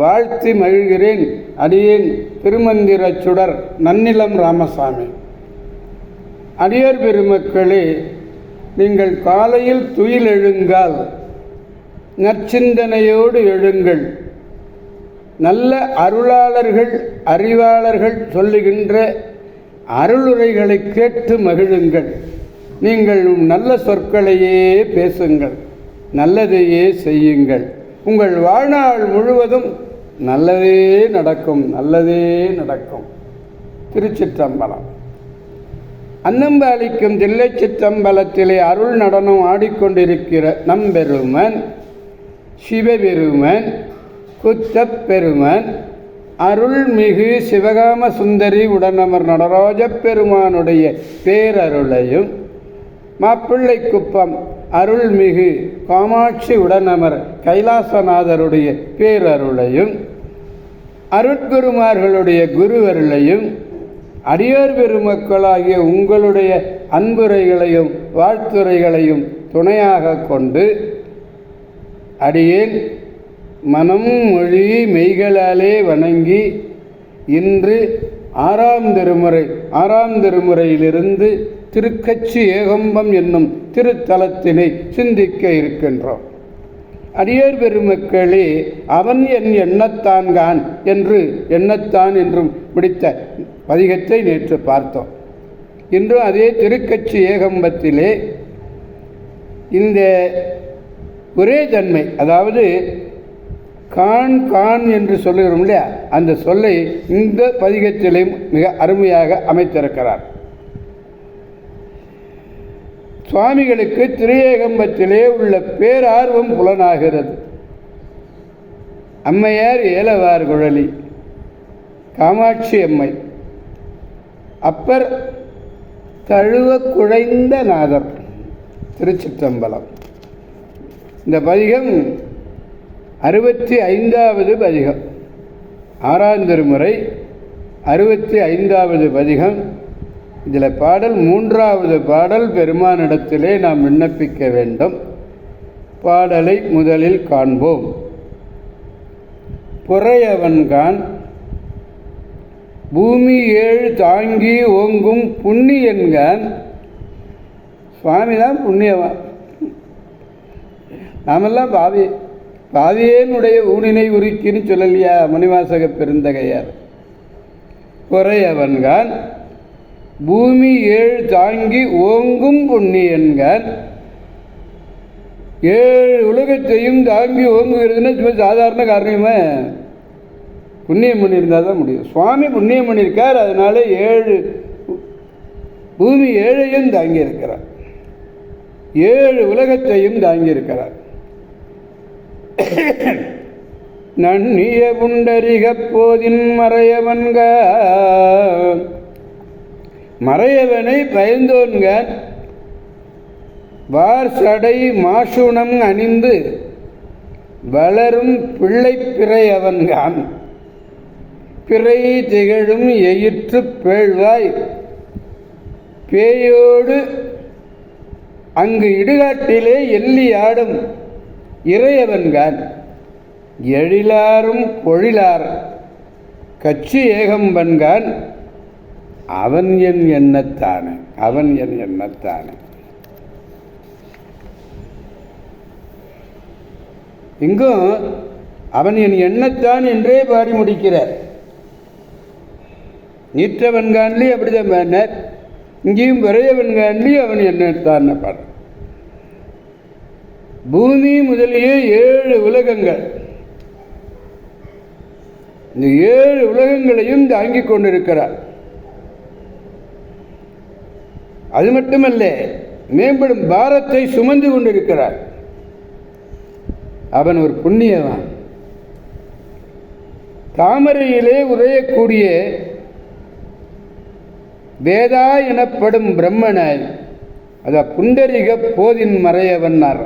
வாழ்த்தி மகிழ்கிறேன் அடியேன் திருமந்திரச் சுடர் நன்னிலம் ராமசாமி. அடியார் பெருமக்களே நீங்கள் காலையில் துயில் எழுங்கால் நற்சிந்தனையோடு எழுங்கள். நல்ல அருளாளர்கள் அறிவாளர்கள் சொல்லுகின்ற அருளுரைகளை கேட்டு மகிழுங்கள். நீங்கள் நல்ல சொற்களையே பேசுங்கள் நல்லதையே செய்யுங்கள். உங்கள் வாழ்நாள் முழுவதும் நல்லதே நடக்கும் நல்லதே நடக்கும். திருச்சிற்றம்பலம். அன்னம்பாலிக்கும் தில்லை சிற்றம்பலத்திலே அருள் நடனம் ஆடிக்கொண்டிருக்கிற நம்பெருமன் சிவபெருமன் குத்தப்பெருமன் அருள்மிகு சிவகாம சுந்தரி உடனமர் நடராஜப் பெருமானுடைய பேரருளையும் மாப்பிள்ளை குப்பம் அருள்மிகு காமாட்சி உடனமர் கைலாசநாதருடைய பேரருளையும் அருட்குருமார்களுடைய குருவருளையும் அடியார் பெருமக்களாகிய உங்களுடைய அன்புரைகளையும் வாழ்த்துரைகளையும் துணையாக கொண்டு அடியேன் மனம் மொழி மெய்களாலே வணங்கி இன்று ஆறாம் திருமுறை ஆறாம் திருமுறையிலிருந்து திருக்கச்சி ஏகம்பம் என்னும் திருத்தலத்தினை சிந்திக்க இருக்கின்றோம். அடியார் பெருமக்களே அவன் என் எண்ணத்தான்கான் என்று எண்ணத்தான் என்றும் முடித்த பதிகத்தை நேற்று பார்த்தோம். இன்றும் அதே திருக்கட்சி ஏகம்பத்திலே இந்த ஒரே தன்மை அதாவது கான் கான் என்று சொல்லுகிறோம் இல்லையா? அந்த சொல்லை இந்த பதிகத்திலையும் மிக அருமையாக அமைத்திருக்கிறார். சுவாமிகளுக்கு திரையேகம்பத்திலே உள்ள பேரார்வம் புலனாகிறது. அம்மையார் ஏலவார் குழலி காமாட்சி அம்மை அப்பர் தழுவ குழைந்த நாதர் திருச்சிற்றம்பலம். இந்த பதிகம் அறுபத்தி ஐந்தாவது பதிகம். ஆறாம் திருமுறை அறுபத்தி ஐந்தாவது பதிகம். இதில் பாடல் மூன்றாவது பாடல் பெருமானிடத்திலே நாம் விண்ணப்பிக்க வேண்டும். பாடலை முதலில் காண்போம். புறையவன்கான் பூமி ஏழு தாங்கி ஓங்கும் புண்ணியன்கான் சுவாமி தான் புண்ணியவன் நாமெல்லாம் பாவி பாவியேனுடைய ஊனினை உருக்கின்னு சொல்லலையா மணிவாசக பெருந்தகையார். குறையவன்கான் பூமி ஏழு தாங்கி ஓங்கும் புண்ணியன்கான் ஏழு உலகத்தையும் தாங்கி ஓங்குகிறதுன்னா சும்மா சாதாரண காரணமே. புண்ணியம் பண்ணியிருந்தால் தான் முடியும். சுவாமி புண்ணியம் பண்ணியிருக்கார் அதனால் ஏழு பூமி ஏழையும் தாங்கி இருக்கிறார். ஏழு உலகத்தையும் தாங்கி இருக்கிறார். நன்னிய புண்டரிகப் போதின் மறையவன்க. மறையவனை பயந்தோன்க வார் சடை மாசுணம் அணிந்து வளரும் பிள்ளை பிறையவன்கான் பிறை திகழும் எயிற்று பேழ்வாய் பேயோடு அங்கு இடுகாட்டிலே எள்ளி ஆடும் இறையவன்கான் எழிலாரும் பொழிலார் கட்சி ஏகம்பன்கான். அவன் என் எண்ணத்தானே அவன் என் எண்ணத்தானே. இங்கும் அவன் என் எண்ணத்தான் என்றே பாடி முடிக்கிறார். நீற்றவன்கான்லி அப்படிதான் பாடினார். இங்கேயும் விரையவன்கான்லி அவன் எண்ணத்தான் பாடு. பூமி முதலிய ஏழு உலகங்கள். இந்த ஏழு உலகங்களையும் தாங்கிக் கொண்டிருக்கிறார். அது மட்டுமல்ல மேம்படும் பாரத்தை சுமந்து கொண்டிருக்கிறார். அவன் ஒரு புண்ணியவான். தாமரையிலே உதயக்கூடிய வேதா எனப்படும் பிரம்மனை அத புண்டரிக போதின் மறையவன்னார்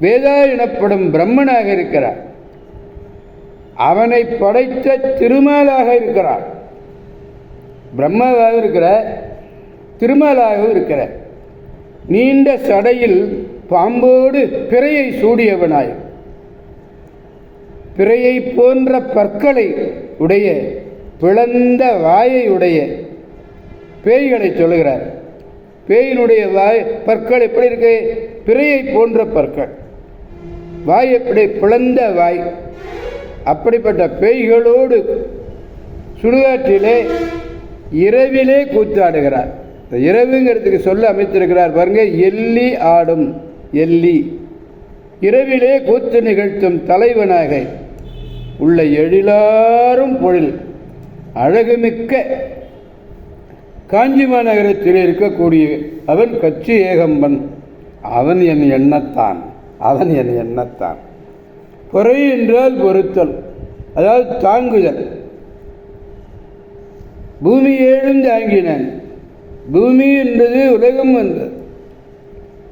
வேதா எனப்படும் பிரம்மனாக இருக்கிறார். அவனை படைத்த திருமாலாக இருக்கிறார். பிரம்மாவாக இருக்கிற திருமலாகவும் இருக்கிற நீண்ட சடையில் பாம்போடு பிறையை சூடியவனாய். பிறையை போன்ற பற்களை உடைய பிளந்த வாயை உடைய பேய்களை சொல்லுகிறார். பேயினுடைய வாய் பற்கள் எப்படி இருக்கு? பிறையை போன்ற பற்கள். வாய் எப்படி? பிளந்த வாய். அப்படிப்பட்ட பேய்களோடு சுடுகாட்டிலே இரவிலே கூத்தாடுகிறார். இந்த இரவுங்கிறதுக்கு சொல்ல அமைத்திருக்கிறார் பாருங்க எல்லி ஆடும் எல்லி இரவிலே கூத்து நிகழ்த்தும் தலைவனாக உள்ள எழிலாரும் பொழில். அழகுமிக்க காஞ்சி மாநகரத்தில் இருக்கக்கூடிய அவன் கச்சி ஏகம்பன். அவன் என் எண்ணத்தான் அவன் என் எண்ணத்தான். பொறை என்றால் பொருத்தல் அதாவது தாங்குதல். பூமி ஏழும் தாங்கினான் பூமி என்பது உலகம் வந்தது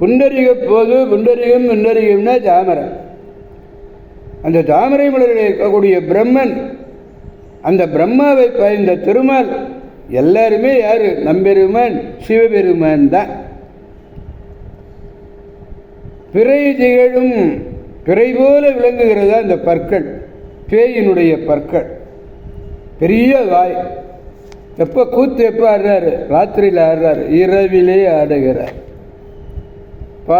புண்டரிக போது புண்டரிகம் புண்டரிகம்னா தாமரை. அந்த தாமரை மலரில் இருக்கக்கூடிய பிரம்மன் அந்த பிரம்மாவை பயந்த திருமால் எல்லாருமே யார்? நம்பெருமான் சிவபெருமான் தான். பிறை திகழும் பிறை போல விளங்குகிறதா இந்த பற்கள்? பேயினுடைய பற்கள். பெரிய வாய். எப்போ கூத்து எப்போ ஆடுறாரு? ராத்திரியில் ஆடுறாரு. இரவிலே ஆடுகிறார்.